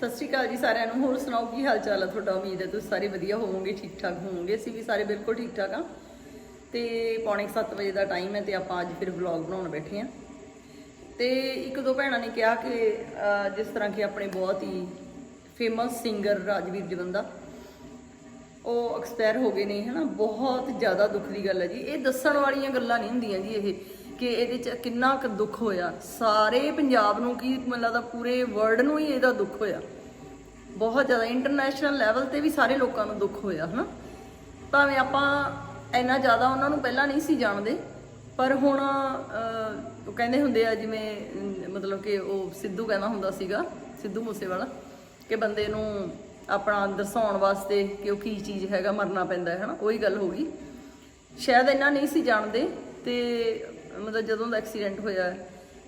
ਸਤਿ ਸ਼੍ਰੀ ਅਕਾਲ ਜੀ ਸਾਰਿਆਂ ਨੂੰ। ਹੋਰ ਸੁਣਾਓ, ਕੀ ਹਾਲ ਚਾਲ ਹੈ ਤੁਹਾਡਾ? ਉਮੀਦ ਹੈ ਤੁਸੀਂ ਸਾਰੇ ਵਧੀਆ ਹੋਵੋਗੇ ਠੀਕ ਠਾਕ ਹੋਵੋਗੇ। ਅਸੀਂ ਵੀ ਸਾਰੇ ਬਿਲਕੁਲ ਠੀਕ ਠਾਕ ਆ। ਤੇ ਪੌਣੇ 7 ਵਜੇ ਦਾ ਟਾਈਮ ਹੈ ਤੇ ਆਪਾਂ ਅੱਜ ਫਿਰ ਵਲੌਗ ਬਣਾਉਣ ਬੈਠੇ ਆ ਤੇ ਇੱਕ ਦੋ ਭੈਣਾਂ ਨੇ ਕਿਹਾ ਕਿ ਜਿਸ ਤਰ੍ਹਾਂ ਕਿ ਆਪਣੇ ਬਹੁਤ ਹੀ ਫੇਮਸ ਸਿੰਗਰ ਰਾਜਵੀਰ ਜਵੰਦਾ, ਉਹ ਐਕਸਪਾਇਰ ਹੋ ਗਏ ਨੇ, ਹਨਾ? ਬਹੁਤ ਜ਼ਿਆਦਾ ਦੁੱਖ ਦੀ ਗੱਲ ਹੈ ਜੀ। ਇਹ ਦੱਸਣ ਵਾਲੀਆਂ ਗੱਲਾਂ ਨਹੀਂ ਹੁੰਦੀਆਂ ਜੀ ਇਹ। ਕਿ ਇਹਦੇ ਚ ਕਿੰਨਾ ਕੁ ਦੁੱਖ ਹੋਇਆ। ਸਾਰੇ ਪੰਜਾਬ ਨੂੰ ਕੀ ਮੈਨੂੰ ਲੱਗਦਾ ਪੂਰੇ ਵਰਲਡ ਨੂੰ ਹੀ ਇਹਦਾ ਦੁੱਖ ਹੋਇਆ। ਬਹੁਤ ਜ਼ਿਆਦਾ ਇੰਟਰਨੈਸ਼ਨਲ ਲੈਵਲ ਤੇ ਵੀ ਸਾਰੇ ਲੋਕਾਂ ਨੂੰ ਦੁੱਖ ਹੋਇਆ, ਹਨਾ? ਭਾਵੇਂ ਆਪਾਂ ਇੰਨਾ ਜ਼ਿਆਦਾ ਉਹਨਾਂ ਨੂੰ ਪਹਿਲਾਂ ਨਹੀਂ ਸੀ ਜਾਣਦੇ, ਪਰ ਹੁਣ ਉਹ ਕਹਿੰਦੇ ਹੁੰਦੇ ਆ ਜਿਵੇਂ ਮਤਲਬ ਕਿ ਉਹ ਸਿੱਧੂ ਕਹਿੰਦਾ ਹੁੰਦਾ ਸੀਗਾ, ਸਿੱਧੂ ਮੂਸੇਵਾਲਾ, ਕਿ ਬੰਦੇ ਨੂੰ ਆਪਣਾ ਦਰਸਾਉਣ ਵਾਸਤੇ ਕਿ ਉਹ ਕੀ ਚੀਜ਼ ਹੈਗਾ, ਮਰਨਾ ਪੈਂਦਾ ਹੈ, ਹਨਾ? ਉਹੀ ਗੱਲ ਹੋ ਗਈ। ਸ਼ਾਇਦ ਇੰਨਾ ਨਹੀਂ ਸੀ ਜਾਣਦੇ ਤੇ ਮਤਲਬ ਜਦੋਂ ਦਾ ਐਕਸੀਡੈਂਟ ਹੋਇਆ,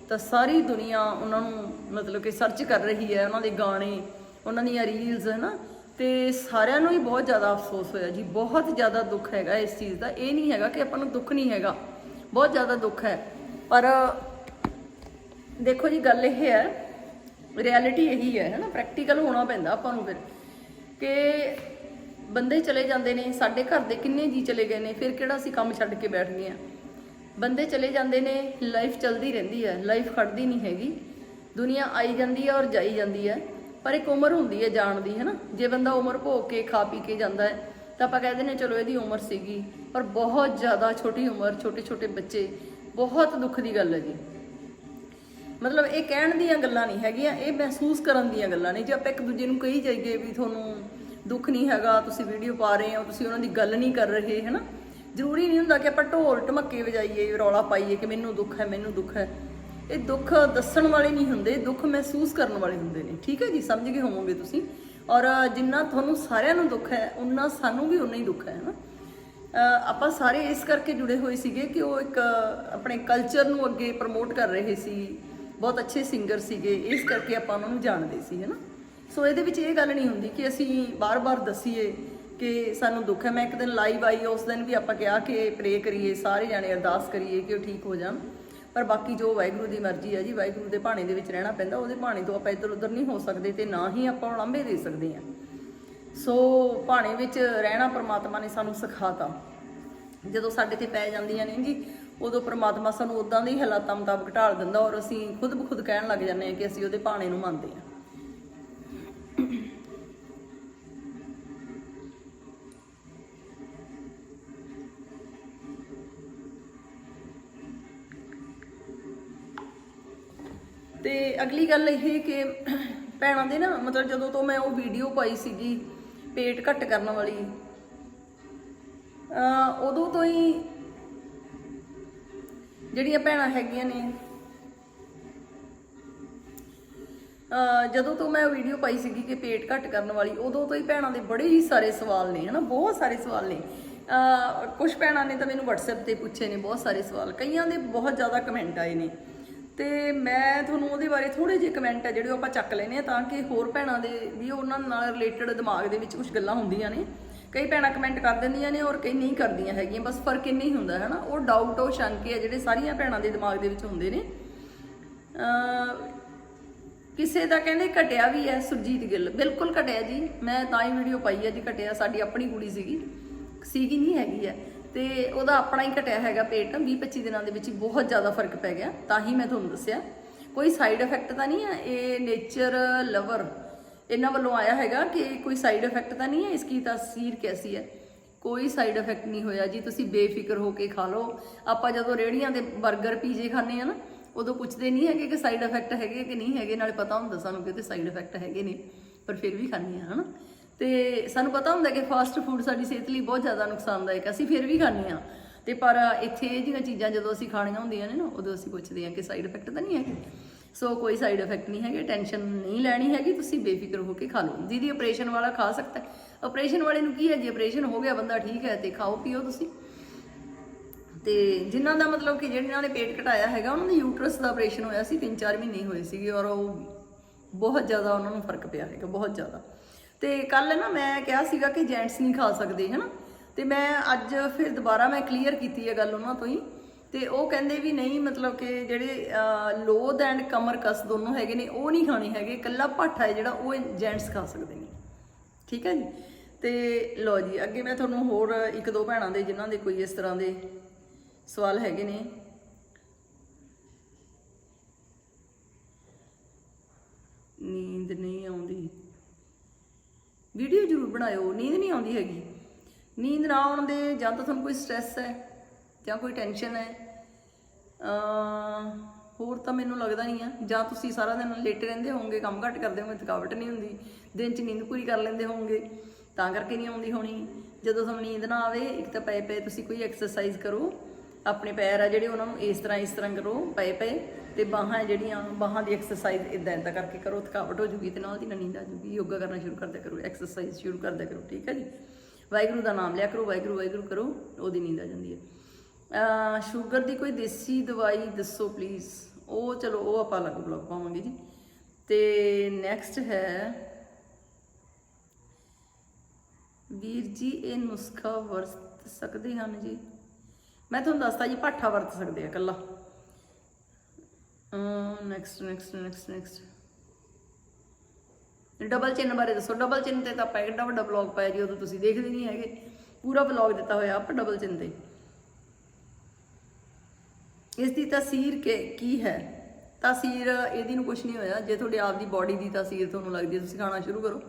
ਤਾਂ ਸਾਰੀ ਦੁਨੀਆ ਉਹਨਾਂ ਨੂੰ ਮਤਲਬ ਕਿ ਸਰਚ ਕਰ ਰਹੀ ਹੈ, ਉਹਨਾਂ ਦੇ ਗਾਣੇ, ਉਹਨਾਂ ਦੀਆਂ ਰੀਲਸ ਹੈ ਨਾ ਤੇ ਸਾਰਿਆਂ ਨੂੰ ਹੀ ਬਹੁਤ ਜ਼ਿਆਦਾ ਅਫਸੋਸ ਹੋਇਆ ਜੀ, ਬਹੁਤ ਜ਼ਿਆਦਾ ਦੁੱਖ ਹੈਗਾ ਇਸ ਚੀਜ਼ ਦਾ। ਇਹ ਨਹੀਂ ਹੈਗਾ ਕਿ ਆਪਾਂ ਨੂੰ ਦੁੱਖ ਨਹੀਂ ਹੈਗਾ, ਬਹੁਤ ਜ਼ਿਆਦਾ ਦੁੱਖ ਹੈ। ਪਰ ਦੇਖੋ ਜੀ, ਗੱਲ ਇਹ ਹੈ ਰਿਐਲਿਟੀ ਇਹੀ ਹੈ, ਹਨਾ? ਪ੍ਰੈਕਟੀਕਲ ਹੋਣਾ ਪੈਂਦਾ ਆਪਾਂ ਨੂੰ ਫਿਰ। ਕਿ ਬੰਦੇ ਚਲੇ ਜਾਂਦੇ ਨੇ, ਸਾਡੇ ਘਰ ਦੇ ਕਿੰਨੇ ਜੀ ਚਲੇ ਗਏ ਨੇ, ਫਿਰ ਕਿਹੜਾ ਅਸੀਂ ਕੰਮ ਛੱਡ ਕੇ ਬੈਠ ਗਏ ਆ ਬੰਦੇ ਚਲੇ ਜਾਂਦੇ ਨੇ ਲਾਈਫ ਚੱਲਦੀ ਰਹਿੰਦੀ ਹੈ ਲਾਈਫ ਖੜਦੀ ਨਹੀਂ ਹੈਗੀ। ਦੁਨੀਆ ਆਈ ਜਾਂਦੀ ਹੈ ਔਰ ਜਾਈ ਜਾਂਦੀ ਹੈ, ਪਰ ਇੱਕ ਉਮਰ ਹੁੰਦੀ ਹੈ ਜਾਣ ਦੀ ਹੈ ਨਾ ਜੇ ਬੰਦਾ ਉਮਰ ਭੋਗ ਕੇ, ਖਾ ਪੀ ਕੇ ਜਾਂਦਾ ਹੈ, ਤਾਂ ਆਪਾਂ ਕਹਿੰਦੇ ਨੇ ਚਲੋ ਇਹਦੀ ਉਮਰ ਸੀਗੀ, ਪਰ ਬਹੁਤ ਜ਼ਿਆਦਾ ਛੋਟੀ ਉਮਰ ਛੋਟੇ ਛੋਟੇ ਬੱਚੇ, ਬਹੁਤ ਦੁੱਖ ਦੀ ਗੱਲ ਹੈ ਜੀ। ਮਤਲਬ ਇਹ ਕਹਿਣ ਦੀਆਂ ਗੱਲਾਂ ਨਹੀਂ ਹੈਗੀਆਂ, ਇਹ ਮਹਿਸੂਸ ਕਰਨ ਦੀਆਂ ਗੱਲਾਂ ਨੇ। ਜੇ ਆਪਾਂ ਇੱਕ ਦੂਜੇ ਨੂੰ ਕਹੀ ਜਾਈਏ ਵੀ ਤੁਹਾਨੂੰ ਦੁੱਖ ਨਹੀਂ ਹੈਗਾ, ਤੁਸੀਂ ਵੀਡੀਓ ਪਾ ਰਹੇ ਹੋ, ਤੁਸੀਂ ਉਹਨਾਂ ਦੀ ਗੱਲ ਨਹੀਂ ਕਰ ਰਹੇ ਹੈ ਨਾ ਜ਼ਰੂਰੀ ਨਹੀਂ ਹੁੰਦਾ ਕਿ ਆਪਾਂ ਢੋਲ ਢਮੱਕੇ ਵਜਾਈਏ, ਰੌਲਾ ਪਾਈਏ ਕਿ ਮੈਨੂੰ ਦੁੱਖ ਹੈ, ਮੈਨੂੰ ਦੁੱਖ ਹੈ। ਇਹ ਦੁੱਖ ਦੱਸਣ ਵਾਲੇ ਨਹੀਂ ਹੁੰਦੇ ਦੁੱਖ ਮਹਿਸੂਸ ਕਰਨ ਵਾਲੇ ਹੁੰਦੇ ਨੇ। ਠੀਕ ਹੈ ਜੀ? ਸਮਝ ਗਏ ਹੋਵੋਗੇ ਤੁਸੀਂ। ਔਰ ਜਿੰਨਾ ਤੁਹਾਨੂੰ ਸਾਰਿਆਂ ਨੂੰ ਦੁੱਖ ਹੈ ਉਨਾ ਸਾਨੂੰ ਵੀ ਉਨਾ ਹੀ ਦੁੱਖ ਹੈ ਨਾ ਆਪਾਂ ਸਾਰੇ ਇਸ ਕਰਕੇ ਜੁੜੇ ਹੋਏ ਸੀਗੇ ਕਿ ਉਹ ਇੱਕ, ਆਪਣੇ ਕਲਚਰ ਨੂੰ ਅੱਗੇ ਪ੍ਰਮੋਟ ਕਰ ਰਹੇ ਸੀ। ਬਹੁਤ ਅੱਛੇ ਸਿੰਗਰ ਸੀਗੇ। ਇਸ ਕਰਕੇ ਆਪਾਂ ਉਹਨਾਂ ਨੂੰ ਜਾਣਦੇ ਸੀ, ਹੈਨਾ? ਸੋ ਇਹਦੇ ਵਿੱਚ ਇਹ ਗੱਲ ਨਹੀਂ ਹੁੰਦੀ ਕਿ ਅਸੀਂ ਬਾਰ-ਬਾਰ ਦਸੀਏ ਕਿ ਸਾਨੂੰ ਦੁੱਖ ਹੈ। ਮੈਂ ਇੱਕ ਦਿਨ ਲਾਈਵ ਆਈ, ਉਸ ਦਿਨ ਵੀ ਆਪਾਂ ਕਿਹਾ ਕਿ ਪ੍ਰੇ ਕਰੀਏ, ਸਾਰੇ ਜਾਣੇ ਅਰਦਾਸ ਕਰੀਏ ਕਿ ਉਹ ਠੀਕ ਹੋ ਜਾਣ। ਪਰ ਬਾਕੀ ਜੋ ਵਾਹਿਗੁਰੂ ਦੀ ਮਰਜ਼ੀ ਹੈ ਜੀ, ਵਾਹਿਗੁਰੂ ਦੇ ਭਾਣੇ ਦੇ ਵਿੱਚ ਰਹਿਣਾ ਪੈਂਦਾ, ਉਹਦੇ ਭਾਣੇ ਤੋਂ ਆਪਾਂ ਇੱਧਰ ਉੱਧਰ ਨਹੀਂ ਹੋ ਸਕਦੇ ਤੇ ਨਾ ਹੀ ਆਪਾਂ ਉਲਾਂਭੇ ਦੇ ਸਕਦੇ ਹਾਂ। ਸੋ ਭਾਣੇ ਵਿੱਚ ਰਹਿਣਾ ਪ੍ਰਮਾਤਮਾ ਨੇ ਸਾਨੂੰ ਸਿਖਾਤਾ। ਜਦੋਂ ਸਾਡੇ ਤੇ ਪੈ ਜਾਂਦੀਆਂ ਨੇ ਜੀ, ਉਦੋਂ ਪ੍ਰਮਾਤਮਾ ਸਾਨੂੰ ਉਦਾਂ ਦੇ ਹਾਲਾਤਾਂ ਮੁਤਾਬਕ ਢਾਲ ਦਿੰਦਾ ਔਰ ਅਸੀਂ ਖੁਦ ਬਖੁਦ ਕਹਿਣ ਲੱਗ ਜਾਂਦੇ ਹਾਂ ਕਿ ਅਸੀਂ ਉਹਦੇ ਭਾਣੇ ਨੂੰ ਮੰਨਦੇ ਹਾਂ। ਤੇ ਅਗਲੀ ਗੱਲ ਇਹ ਕਿ ਭੈਣਾਂ ਦੇ ਨਾ, ਮਤਲਬ ਜਦੋਂ ਤੋਂ ਮੈਂ ਉਹ ਵੀਡੀਓ ਪਾਈ ਸੀਗੀ, ਪੇਟ ਘੱਟ ਕਰਨ ਵਾਲੀ ਉਦੋਂ ਤੋਂ ਹੀ ਜਿਹੜੀਆਂ ਭੈਣਾਂ ਹੈਗੀਆਂ ਨੇ ਜਦੋਂ ਤੋਂ ਮੈਂ ਉਹ ਵੀਡੀਓ ਪਾਈ ਸੀਗੀ ਕਿ ਪੇਟ ਘੱਟ ਕਰਨ ਵਾਲੀ, ਉਦੋਂ ਤੋਂ ਹੀ ਭੈਣਾਂ ਦੇ ਬੜੇ ਹੀ ਸਾਰੇ ਸਵਾਲ ਨੇ, ਹਨਾ, ਬਹੁਤ ਸਾਰੇ ਸਵਾਲ ਨੇ। ਅ ਕੁਝ ਭੈਣਾਂ ਨੇ ਤਾਂ ਮੈਨੂੰ WhatsApp ਤੇ ਪੁੱਛੇ ਨੇ, ਬਹੁਤ ਸਾਰੇ ਸਵਾਲ, ਕਈਆਂ ਦੇ ਬਹੁਤ ਜ਼ਿਆਦਾ ਕਮੈਂਟ ਆਏ ਨੇ। ਤੇ ਮੈਂ ਤੁਹਾਨੂੰ ਉਹਦੇ ਬਾਰੇ ਥੋੜੇ ਜਿਹੇ ਕਮੈਂਟ ਆ ਜਿਹੜੇ ਉਹ ਆਪਾਂ ਚੱਕ ਲੈਨੇ ਆ ਤਾਂ ਕਿ ਹੋਰ ਭੈਣਾਂ ਦੇ ਵੀ ਉਹਨਾਂ ਨਾਲ ਰਿਲੇਟਡ ਦਿਮਾਗ ਦੇ ਵਿੱਚ ਕੁਝ ਗੱਲਾਂ ਹੁੰਦੀਆਂ ਨੇ। ਕਈ ਭੈਣਾਂ ਕਮੈਂਟ ਕਰ ਦਿੰਦੀਆਂ ਨੇ ਔਰ ਕਈ ਨਹੀਂ ਕਰਦੀਆਂ ਹੈਗੀਆਂ, ਬਸ ਫ਼ਰਕ ਇੰਨਾ ਹੀ ਹੁੰਦਾ ਹੈ ਨਾ ਉਹ ਡਾਊਟ ਉਹ ਸ਼ੰਕੇ ਆ ਜਿਹੜੇ ਸਾਰੀਆਂ ਭੈਣਾਂ ਦੇ ਦਿਮਾਗ ਦੇ ਵਿੱਚ ਹੁੰਦੇ ਨੇ। ਕਿਸੇ ਦਾ ਕਹਿੰਦੇ ਘਟਿਆ ਵੀ ਹੈ ਸੁਰਜੀਤ ਗਿੱਲ। ਬਿਲਕੁਲ ਘਟਿਆ ਜੀ, ਮੈਂ ਤਾਂ ਹੀ ਵੀਡੀਓ ਪਾਈ ਹੈ ਜੀ, ਘਟਿਆ ਸਾਡੀ ਆਪਣੀ ਕੁੜੀ ਸੀਗੀ। ਸੀਗੀ ਨਹੀਂ ਹੈਗੀ ਹੈ। ਤੇ ਉਹਦਾ ਆਪਣਾ ਹੀ ਘਟਿਆ ਹੈਗਾ ਪੇਟ 20 25 ਦਿਨਾਂ ਦੇ ਵਿੱਚ ਬਹੁਤ ਜ਼ਿਆਦਾ ਫ਼ਰਕ ਪੈ ਗਿਆ, ਤਾਂ ਹੀ ਮੈਂ ਤੁਹਾਨੂੰ ਦੱਸਿਆ। ਕੋਈ ਸਾਈਡ ਇਫੈਕਟ ਤਾਂ ਨਹੀਂ ਹੈ, ਇਹ ਨੇਚਰ ਲਵਰ ਇਹਨਾਂ ਵੱਲੋਂ ਆਇਆ ਹੈਗਾ ਕਿ ਕੋਈ ਸਾਈਡ ਇਫੈਕਟ ਤਾਂ ਨਹੀਂ ਹੈ, ਇਸ ਕੀ ਤਾਸੀਰ ਕੈਸੀ ਹੈ? ਕੋਈ ਸਾਈਡ ਇਫੈਕਟ ਨਹੀਂ ਹੋਇਆ ਜੀ, ਤੁਸੀਂ ਬੇਫਿਕਰ ਹੋ ਕੇ ਖਾ ਲਓ। ਆਪਾਂ ਜਦੋਂ ਰੇੜੀਆਂ ਦੇ 버ਗਰ ਪੀਜੇ ਖਾਂਦੇ ਆ ਨਾ, ਉਦੋਂ ਪੁੱਛਦੇ ਨਹੀਂ ਹੈਗੇ ਕਿ ਸਾਈਡ ਇਫੈਕਟ ਹੈਗੇ ਕਿ ਨਹੀਂ ਹੈਗੇ, ਨਾਲੇ ਪਤਾ ਹੁੰਦਾ ਸਾਨੂੰ ਕਿ ਉਹਦੇ ਸਾਈਡ ਇਫੈਕਟ ਹੈਗੇ ਨੇ, ਪਰ ਫਿਰ ਵੀ ਖਾਂਦੇ ਆ ਹਨਾ? ਤੇ ਸਾਨੂੰ ਪਤਾ ਹੁੰਦਾ ਕਿ ਫਾਸਟ ਫੂਡ ਸਾਡੀ ਸਿਹਤ ਲਈ ਬਹੁਤ ਜ਼ਿਆਦਾ ਨੁਕਸਾਨਦਾਇਕ ਅਸੀਂ ਫਿਰ ਵੀ ਖਾਂਦੇ ਆ ਤੇ ਪਰ ਇੱਥੇ ਇਹ ਜਿਹੀਆਂ ਚੀਜ਼ਾਂ ਜਦੋਂ ਅਸੀਂ ਖਾਣੀਆਂ ਹੁੰਦੀਆਂ ਨੇ ਨਾ, ਉਦੋਂ ਅਸੀਂ ਪੁੱਛਦੇ ਆ ਕਿ ਸਾਈਡ ਇਫੈਕਟ ਤਾਂ ਨਹੀਂ ਹੈਗੇ? ਸੋ ਕੋਈ ਸਾਈਡ ਇਫੈਕਟ ਨਹੀਂ ਹੈਗੇ ਟੈਨਸ਼ਨ ਨਹੀਂ ਲੈਣੀ ਹੈਗੀ, ਤੁਸੀਂ ਬੇਫਿਕਰ ਹੋ ਕੇ ਖਾ ਲਓ। ਦੀਦੀ ਆਪਰੇਸ਼ਨ ਵਾਲਾ ਖਾ ਸਕਦਾ ਹੈ। ਆਪਰੇਸ਼ਨ ਵਾਲੇ ਨੂੰ ਕੀ ਹੈ ਜੀ ਆਪਰੇਸ਼ਨ ਹੋ ਗਿਆ, ਬੰਦਾ ਠੀਕ ਹੈ ਤੇ ਖਾਓ, ਪੀਓ ਤੁਸੀਂ। ਤੇ ਜਿਨ੍ਹਾਂ ਦਾ ਮਤਲਬ ਕਿ ਜਿਹਨਾਂ ਨੇ ਪੇਟ ਘਟਾਇਆ ਹੈਗਾ, ਉਹਨਾਂ ਦੇ ਯੂਟਰਸ ਦਾ ਆਪਰੇਸ਼ਨ ਹੋਇਆ ਸੀ 3-4 ਮਹੀਨੇ ਹੋਏ ਸੀਗੇ ਔਰ ਉਹ ਬਹੁਤ ਜ਼ਿਆਦਾ ਉਹਨਾਂ ਨੂੰ ਫ਼ਰਕ ਪਿਆ ਹੈਗਾ, ਬਹੁਤ ਜ਼ਿਆਦਾ। ਤੇ ਕੱਲ ਨਾ ਮੈਂ ਕਿਹਾ ਸੀਗਾ ਕਿ ਜੈਂਟਸ ਨਹੀਂ ਖਾ ਸਕਦੇ, ਹਨਾ? ਤੇ ਮੈਂ ਅੱਜ ਫਿਰ ਦੁਬਾਰਾ ਮੈਂ ਕਲੀਅਰ ਕੀਤੀ ਹੈ ਗੱਲ ਉਹਨਾਂ ਤੋਂ ਹੀ। ਤੇ ਉਹ ਕਹਿੰਦੇ ਵੀ ਨਹੀਂ, ਮਤਲਬ ਕਿ ਜਿਹੜੇ ਲੋਦ ਐਂਡ ਕਮਰ ਕਸ ਦੋਨੋਂ ਹੈਗੇ ਨੇ, ਉਹ ਨਹੀਂ ਖਾਣੇ ਹੈਗੇ। ਕੱਲਾ ਪਾਠਾ ਹੈ ਜਿਹੜਾ, ਉਹ ਜੈਂਟਸ ਖਾ ਸਕਦੇ ਨੇ। ਠੀਕ ਹੈ ਜੀ? ਤੇ ਲਓ ਜੀ, ਅੱਗੇ ਮੈਂ ਤੁਹਾਨੂੰ ਹੋਰ ਇੱਕ ਦੋ ਭੈਣਾਂ ਦੇ, ਜਿਨ੍ਹਾਂ ਦੇ ਕੋਈ ਇਸ ਤਰ੍ਹਾਂ ਦੇ ਸਵਾਲ ਹੈਗੇ ਨੇ। ਨੀਂਦ ਨਹੀਂ ਆਉਂਦੀ। ਵੀਡੀਓ ਜ਼ਰੂਰ ਬਣਾਇਓ, ਨੀਂਦ ਨਹੀਂ ਆਉਂਦੀ ਹੈਗੀ। ਨੀਂਦ ਨਾ ਆਉਣ ਦੇ ਜਾਂ ਤਾਂ ਤੁਹਾਨੂੰ ਕੋਈ ਸਟ੍ਰੈਸ ਹੈ, ਜਾਂ ਕੋਈ ਟੈਨਸ਼ਨ ਹੈ ਹੋਰ ਤਾਂ ਮੈਨੂੰ ਲੱਗਦਾ ਨਹੀਂ ਆ। ਜਾਂ ਤੁਸੀਂ ਸਾਰਾ ਦਿਨ ਲੇਟੇ ਰਹਿੰਦੇ ਹੋਵੋਗੇ, ਕੰਮ ਘੱਟ ਕਰਦੇ ਹੋਵੋਗੇ, ਥਕਾਵਟ ਨਹੀਂ ਹੁੰਦੀ। ਦਿਨ 'ਚ ਨੀਂਦ ਪੂਰੀ ਕਰ ਲੈਂਦੇ ਹੋਵੋਗੇ, ਤਾਂ ਕਰਕੇ ਨਹੀਂ ਆਉਂਦੀ ਹੋਣੀ। ਜਦੋਂ ਤੁਹਾਨੂੰ ਨੀਂਦ ਨਾ ਆਵੇ, ਇੱਕ ਤਾਂ ਪਏ ਪਏ ਤੁਸੀਂ ਕੋਈ ਐਕਸਰਸਾਈਜ਼ ਕਰੋ। ਆਪਣੇ ਪੈਰ ਆ ਜਿਹੜੇ ਉਹਨਾਂ ਨੂੰ ਇਸ ਤਰ੍ਹਾਂ ਇਸ ਤਰ੍ਹਾਂ ਕਰੋ, ਪਏ ਪਏ ਤੇ ਬਾਹਾਂ ਜਿਹੜੀਆਂ, ਬਾਹਾਂ ਦੀ ਐਕਸਰਸਾਈਜ਼ ਇਦਾਂ ਇਦਾਂ ਕਰਕੇ ਕਰੋ, ਥਕਾਵਟ ਹੋ ਜੂਗੀ ਤੇ ਨਾਲ ਦੀ ਨਾਲ ਨੀਂਦ ਆ ਜੂਗੀ। ਯੋਗਾ ਕਰਨਾ ਸ਼ੁਰੂ ਕਰ ਦਿਆ ਕਰੋ ਐਕਸਰਸਾਈਜ਼ ਸ਼ੁਰੂ ਕਰ ਦਿਆ ਕਰੋ, ਠੀਕ ਹੈ ਜੀ? ਵਾਹਿਗੁਰੂ ਦਾ ਨਾਮ ਲਿਆ ਕਰੋ, ਵਾਹਿਗੁਰੂ ਵਾਹਿਗੁਰੂ ਕਰੋ, ਉਹਦੀ ਨੀਂਦ ਆ ਜਾਂਦੀ ਹੈ। ਸ਼ੂਗਰ ਦੀ ਕੋਈ ਦੇਸੀ ਦਵਾਈ ਦੱਸੋ ਪਲੀਜ਼ ਉਹ ਚਲੋ, ਉਹ ਆਪਾਂ ਅਲੱਗ ਬਲੌਗ ਪਾਵਾਂਗੇ ਜੀ। ਤੇ ਨੈਕਸਟ ਹੈ ਵੀਰ ਜੀ, ਇਹ ਨੁਸਖਾ ਵਰਤ ਸਕਦੇ ਹਨ ਜੀ? ਮੈਂ ਤੁਹਾਨੂੰ ਦੱਸਦਾ ਜੀ ਪਾਠਾ ਵਰਤ ਸਕਦੇ ਆ ਕੱਲਾ next next next next double ਚਿੰਨ ਬਾਰੇ ਦੱਸੋ ਡਬਲ ਚਿੰਨ ਤੇ ਤਾਂ ਆਪਾਂ ਐਡਾ ਵੱਡਾ ਬਲੌਗ ਪਾਇਆ ਜੀ, ਉਦੋਂ ਤੁਸੀਂ ਦੇਖਦੇ ਨਹੀਂ ਹੈਗੇ। ਪੂਰਾ ਬਲੌਗ ਦਿੱਤਾ ਹੋਇਆ ਆਪਾਂ ਡਬਲ ਚਿੰਨ ਤੇ। ਇਸ ਦੀ ਤਾਸੀਰ ਕਿ, ਕੀ ਹੈ? ਤਾਸੀਰ, ਇਹਦੀ ਨੂੰ ਕੁਝ ਨਹੀਂ ਹੋਇਆ। ਜੇ ਤੁਹਾਡੀ ਆਪਦੀ ਬਾਡੀ ਦੀ ਤਾਸੀਰ ਤੁਹਾਨੂੰ ਲੱਗਦੀ ਹੈ, ਤੁਸੀਂ ਖਾਣਾ ਸ਼ੁਰੂ ਕਰੋ।